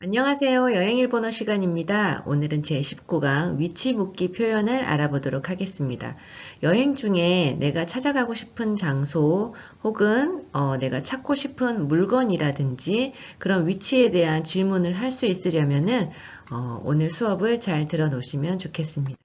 안녕하세요. 여행 일본어 시간입니다. 오늘은 제19강 위치 묻기 표현을 알아보도록 하겠습니다. 여행 중에 내가 찾아가고 싶은 장소 혹은 어, 내가 찾고 싶은 물건이라든지 그런 위치에 대한 질문을 할 수 있으려면은 어, 오늘 수업을 잘 들어 놓으시면 좋겠습니다.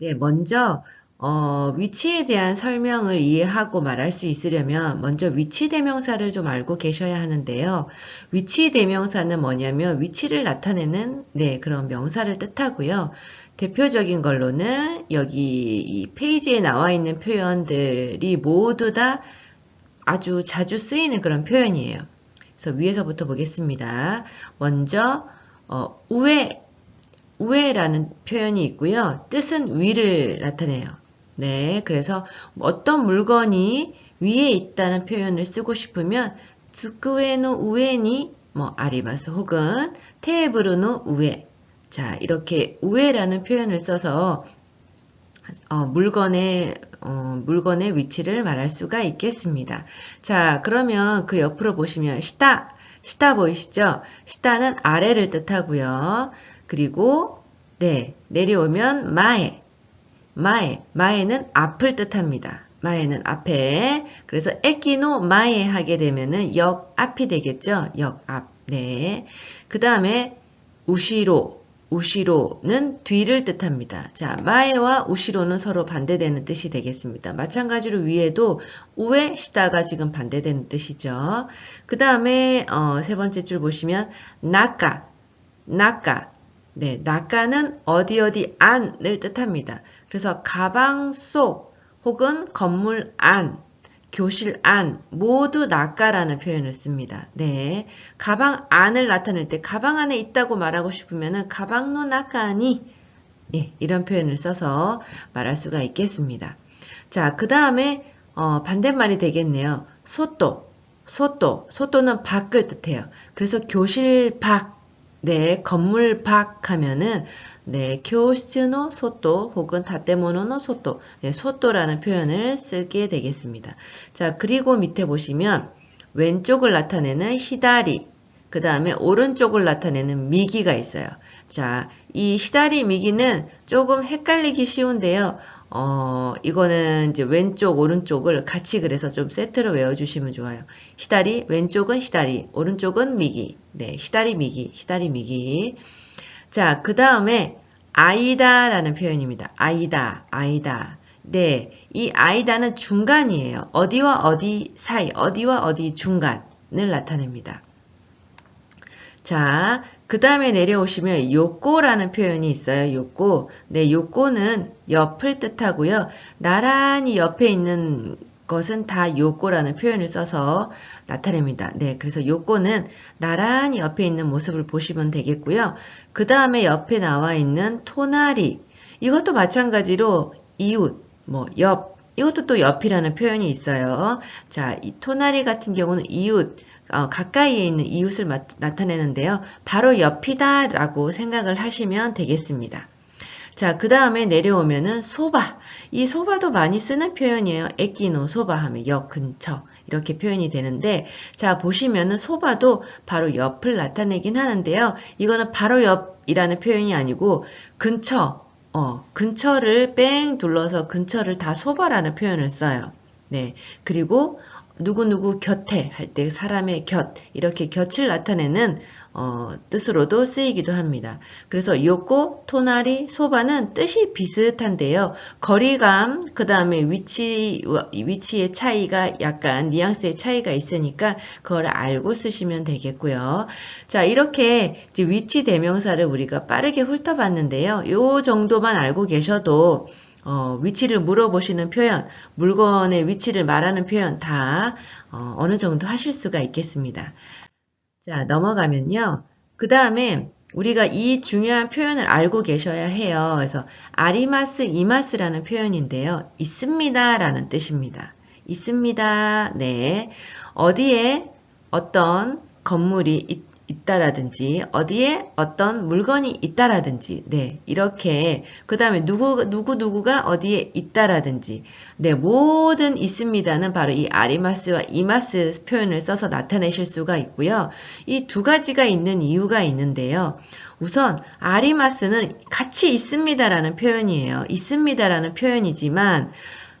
네, 먼저 어, 위치에 대한 설명을 이해하고 말할 수 있으려면 먼저 위치 대명사를 좀 알고 계셔야 하는데요. 위치 대명사는 뭐냐면 위치를 나타내는 네, 그런 명사를 뜻하고요. 대표적인 걸로는 여기 이 페이지에 나와 있는 표현들이 모두 다 아주 자주 쓰이는 그런 표현이에요. 그래서 위에서부터 보겠습니다. 먼저 어, 우에 우에라는 표현이 있고요. 뜻은 위를 나타내요. 네, 그래서 어떤 물건이 위에 있다는 표현을 쓰고 싶으면 스크웨노 우에니 뭐 아리마스 혹은 테이블노 우에 자 이렇게 우에라는 표현을 써서 어, 물건의 어, 물건의 위치를 말할 수가 있겠습니다. 자 그러면 그 옆으로 보시면 시다 시다 보이시죠? 시다는 아래를 뜻하고요. 그리고 네 내려오면 마에 마에, 마에는 앞을 뜻합니다. 마에는 앞에. 그래서 에키노 마에 하게 되면은 역 앞이 되겠죠? 역 앞. 네. 그 다음에 우시로. 우시로는 뒤를 뜻합니다. 자, 마에와 우시로는 서로 반대되는 뜻이 되겠습니다. 마찬가지로 위에도 우에 시다가 지금 반대되는 뜻이죠. 그 다음에 어, 세 번째 줄 보시면 나까, 나까. 네, 나까는 어디 어디 안을 뜻합니다. 그래서 가방 속 혹은 건물 안, 교실 안 모두 나까라는 표현을 씁니다. 네, 가방 안을 나타낼 때 가방 안에 있다고 말하고 싶으면은 가방노 나까니 네, 이런 표현을 써서 말할 수가 있겠습니다. 자, 그 다음에 어, 반대말이 되겠네요. 소또, 소또, 소또는 밖을 뜻해요. 그래서 교실 밖 네, 건물 밖 하면은 네, 교시노 소또 혹은 다테모노노 소또, 네, 소또라는 표현을 쓰게 되겠습니다. 자, 그리고 밑에 보시면 왼쪽을 나타내는 히다리, 그 다음에 오른쪽을 나타내는 미기가 있어요. 자, 이 히다리 미기는 조금 헷갈리기 쉬운데요. 어, 이거는 이제 왼쪽, 오른쪽을 같이 그래서 좀 세트로 외워주시면 좋아요. 히다리, 왼쪽은 히다리, 오른쪽은 미기. 네, 히다리 미기, 히다리 미기. 자, 그 다음에 아이다 라는 표현입니다. 아이다, 아이다. 네, 이 아이다는 중간이에요. 어디와 어디 사이, 어디와 어디 중간을 나타냅니다. 자, 그 다음에 내려오시면 요꼬라는 표현이 있어요. 요꼬. 네, 요꼬는 옆을 뜻하고요. 나란히 옆에 있는 것은 다 요꼬라는 표현을 써서 나타냅니다. 네, 그래서 요꼬는 나란히 옆에 있는 모습을 보시면 되겠고요. 그 다음에 옆에 나와 있는 토나리. 이것도 마찬가지로 이웃, 뭐, 옆, 이것도 또 옆이라는 표현이 있어요. 자, 이 토나리 같은 경우는 이웃, 어, 가까이에 있는 이웃을 마, 나타내는데요. 바로 옆이다 라고 생각을 하시면 되겠습니다. 자, 그 다음에 내려오면은 소바. 이 소바도 많이 쓰는 표현이에요. 에끼노 소바 하면 역 근처. 이렇게 표현이 되는데, 자, 보시면은 소바도 바로 옆을 나타내긴 하는데요. 이거는 바로 옆이라는 표현이 아니고, 근처, 어, 근처를 뺑 둘러서 근처를 다 소바라는 표현을 써요. 네. 그리고 누구누구 곁에 할 때 사람의 곁 이렇게 곁을 나타내는 어, 뜻으로도 쓰이기도 합니다. 그래서 요코, 토나리, 소바는 뜻이 비슷한데요. 거리감, 그 다음에 위치, 위치의 차이가 약간 뉘앙스의 차이가 있으니까 그걸 알고 쓰시면 되겠고요. 자, 이렇게 위치 대명사를 우리가 빠르게 훑어봤는데요. 요 정도만 알고 계셔도 어, 위치를 물어보시는 표현, 물건의 위치를 말하는 표현 다 어, 어느 정도 하실 수가 있겠습니다. 자, 넘어가면요. 그 다음에 우리가 이 중요한 표현을 알고 계셔야 해요. 그래서 아리마스, 이마스라는 표현인데요. 있습니다 라는 뜻입니다. 있습니다. 네. 어디에 어떤 건물이 있, 있다라든지 어디에 어떤 물건이 있다라든지 네 이렇게 그 다음에 누구 누구 누구가 어디에 있다라든지 네 모든 있습니다는 바로 이 아리마스와 이마스 표현을 써서 나타내실 수가 있고요. 이 두 가지가 있는 이유가 있는데요. 우선 아리마스는 같이 있습니다라는 표현이에요. 있습니다라는 표현이지만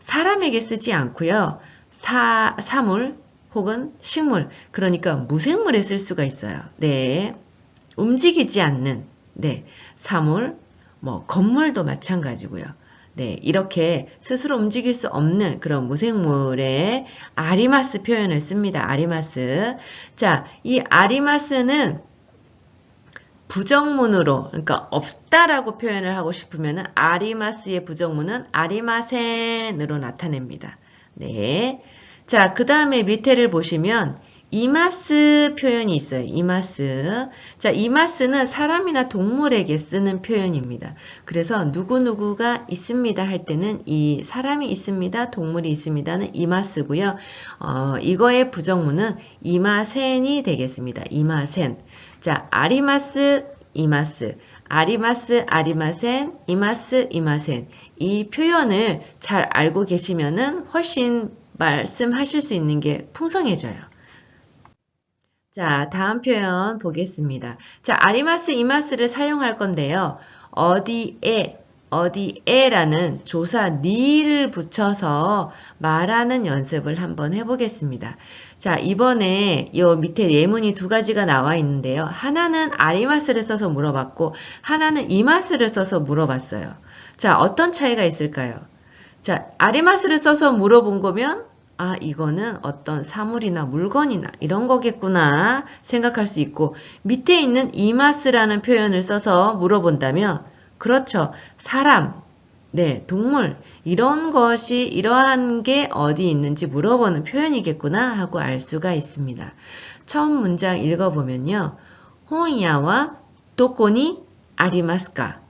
사람에게 쓰지 않고요. 사 사물 혹은 식물, 그러니까 무생물에 쓸 수가 있어요. 네. 움직이지 않는, 네. 사물, 뭐, 건물도 마찬가지고요. 네. 이렇게 스스로 움직일 수 없는 그런 무생물의 아리마스 표현을 씁니다. 아리마스. 자, 이 아리마스는 부정문으로, 그러니까 없다라고 표현을 하고 싶으면 아리마스의 부정문은 아리마센으로 나타냅니다. 네. 자, 그 다음에 밑에를 보시면 이마스 표현이 있어요. 이마스. 자, 이마스는 사람이나 동물에게 쓰는 표현입니다. 그래서 누구누구가 있습니다 할 때는 이 사람이 있습니다, 동물이 있습니다는 이마스고요. 어, 이거의 부정문은 이마센이 되겠습니다. 이마센. 자, 아리마스, 이마스. 아리마스, 아리마센, 이마스, 이마센. 이 표현을 잘 알고 계시면은 훨씬 말씀하실 수 있는 게 풍성해져요. 자, 다음 표현 보겠습니다. 자, 아리마스, 이마스를 사용할 건데요. 어디에, 어디에 라는 조사 니를 붙여서 말하는 연습을 한번 해보겠습니다. 자, 이번에 이 밑에 예문이 두 가지가 나와 있는데요. 하나는 아리마스를 써서 물어봤고, 하나는 이마스를 써서 물어봤어요. 자, 어떤 차이가 있을까요? 자, 아리마스를 써서 물어본 거면 아, 이거는 어떤 사물이나 물건이나 이런 거겠구나 생각할 수 있고 밑에 있는 이마스라는 표현을 써서 물어본다면 그렇죠. 사람, 네, 동물 이런 것이 이러한 게 어디 있는지 물어보는 표현이겠구나 하고 알 수가 있습니다. 처음 문장 읽어보면요. 혼야와 도코니 아리마스까?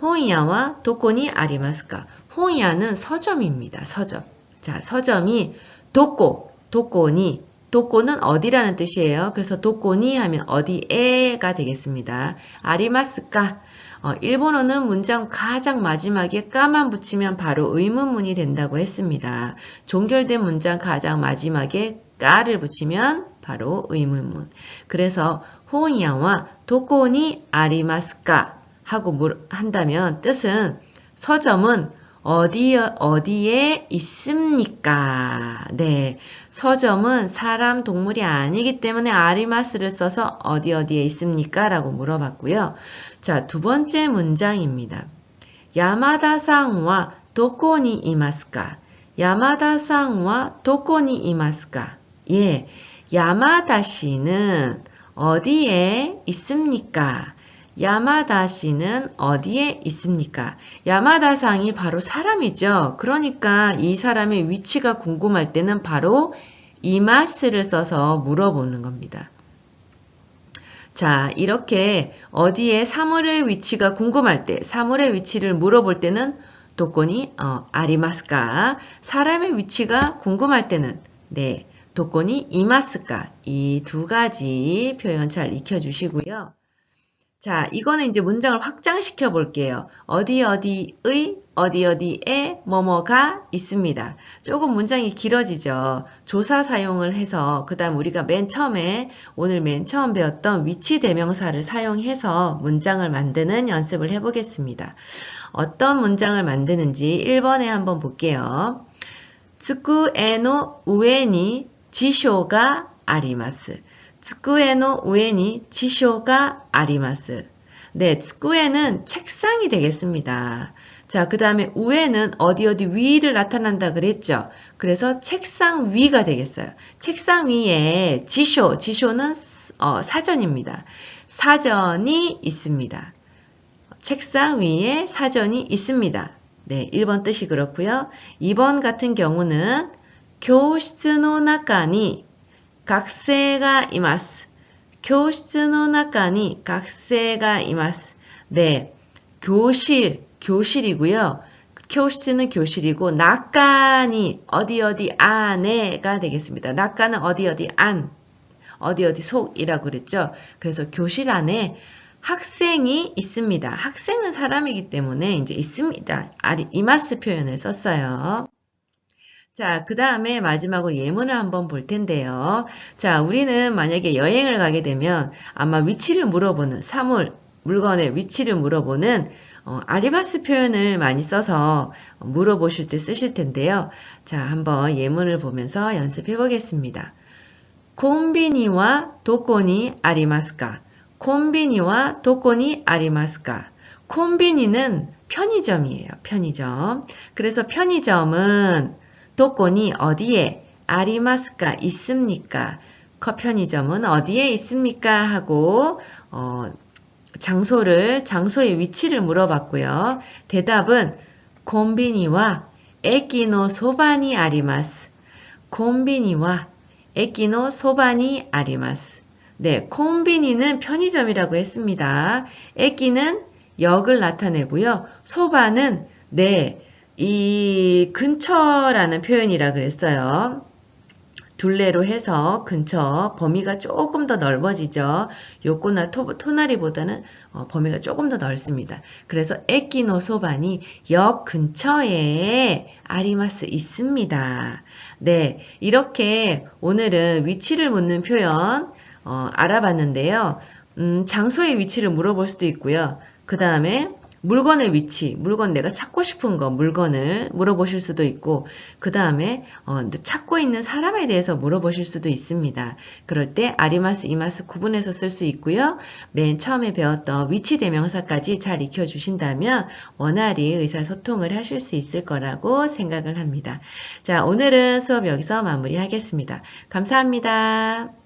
혼야와 도코니 아리마스까? 혼야는 서점입니다. 서점. 자, 서점이 도꼬, 도꼬니, 도꼬는 어디라는 뜻이에요. 그래서 도꼬니 하면 어디에가 되겠습니다. 아리마스까. 어, 일본어는 문장 가장 마지막에 까만 붙이면 바로 의문문이 된다고 했습니다. 종결된 문장 가장 마지막에 까를 붙이면 바로 의문문. 그래서 호이야와 도꼬니 아리마스까 하고 물, 한다면 뜻은 서점은 어디, 어디에 있습니까? 네. 서점은 사람, 동물이 아니기 때문에 아리마스를 써서 어디 어디에 있습니까? 라고 물어봤고요. 자, 두 번째 문장입니다. 야마다상와 도코니 이마스까? 야마다상와 도코니 이마스까? 예. 야마다 씨는 어디에 있습니까? 야마다시는 어디에 있습니까? 야마다상이 바로 사람이죠. 그러니까 이 사람의 위치가 궁금할 때는 바로 이마스를 써서 물어보는 겁니다. 자, 이렇게 어디에 사물의 위치가 궁금할 때, 사물의 위치를 물어볼 때는 도권이 어, 아리마스까, 사람의 위치가 궁금할 때는 네, 도권이 이마스까 이 두 가지 표현 잘 익혀주시고요. 자, 이거는 이제 문장을 확장시켜 볼게요. 어디 어디의 어디 어디에 뭐뭐가 있습니다. 조금 문장이 길어지죠. 조사 사용을 해서 그 다음 우리가 맨 처음에 오늘 맨 처음 배웠던 위치 대명사를 사용해서 문장을 만드는 연습을 해보겠습니다. 어떤 문장을 만드는지 1번에 한번 볼게요. 츠쿠에노 우에니 지쇼가 아리마스. 机の 우에니 지쇼가 아리마스. 네, 机에는 책상이 되겠습니다. 자, 그 다음에 우에는 어디 어디 위를 나타난다 그랬죠. 그래서 책상 위가 되겠어요. 책상 위에 지쇼, 지쇼는 어, 사전입니다. 사전이 있습니다. 책상 위에 사전이 있습니다. 네, 1번 뜻이 그렇고요. 2번 같은 경우는 교室の 中に 学生がいます。教室の中に学生がいます. 네. 교실, 교실이고요. 교실은 교실이고 낙간이 어디 어디 안에가 되겠습니다. 낙간은 어디 어디 안 어디 어디 속이라고 그랬죠. 그래서 교실 안에 학생이 있습니다. 학생은 사람이기 때문에 이제 있습니다. 아리, 이마스 표현을 썼어요. 자, 그 다음에 마지막으로 예문을 한번 볼 텐데요. 자, 우리는 만약에 여행을 가게 되면 아마 위치를 물어보는 사물, 물건의 위치를 물어보는 어, 아리바스 표현을 많이 써서 물어보실 때 쓰실 텐데요. 자, 한번 예문을 보면서 연습해 보겠습니다. 콤비니와 도코니 아리마스까? 콤비니와 도코니 아리마스까? 콤비니는 편의점이에요. 편의점. 그래서 편의점은 도코니 어디에 아리마스까 있습니까? 커 편의점은 어디에 있습니까? 하고 어, 장소를 장소의 위치를 물어봤고요. 대답은 콤비니와 에키노 소바니 아리마스. 콤비니와 에키노 소바니 아리마스. 네, 콤비니는 편의점이라고 했습니다. 에키는 역을 나타내고요. 소바는 네, 이 근처라는 표현이라 그랬어요. 둘레로 해서 근처 범위가 조금 더 넓어지죠. 요코나 토, 토나리보다는 어, 범위가 조금 더 넓습니다. 그래서 에키노 소반이 역 근처에 아리마스 있습니다. 네, 이렇게 오늘은 위치를 묻는 표현 어, 알아봤는데요. 음, 장소의 위치를 물어볼 수도 있고요. 그 다음에 물건의 위치, 물건 내가 찾고 싶은 거, 물건을 물어보실 수도 있고, 그 다음에 어, 찾고 있는 사람에 대해서 물어보실 수도 있습니다. 그럴 때 아리마스, 이마스 구분해서 쓸 수 있고요. 맨 처음에 배웠던 위치 대명사까지 잘 익혀주신다면 원활히 의사소통을 하실 수 있을 거라고 생각을 합니다. 자, 오늘은 수업 여기서 마무리하겠습니다. 감사합니다.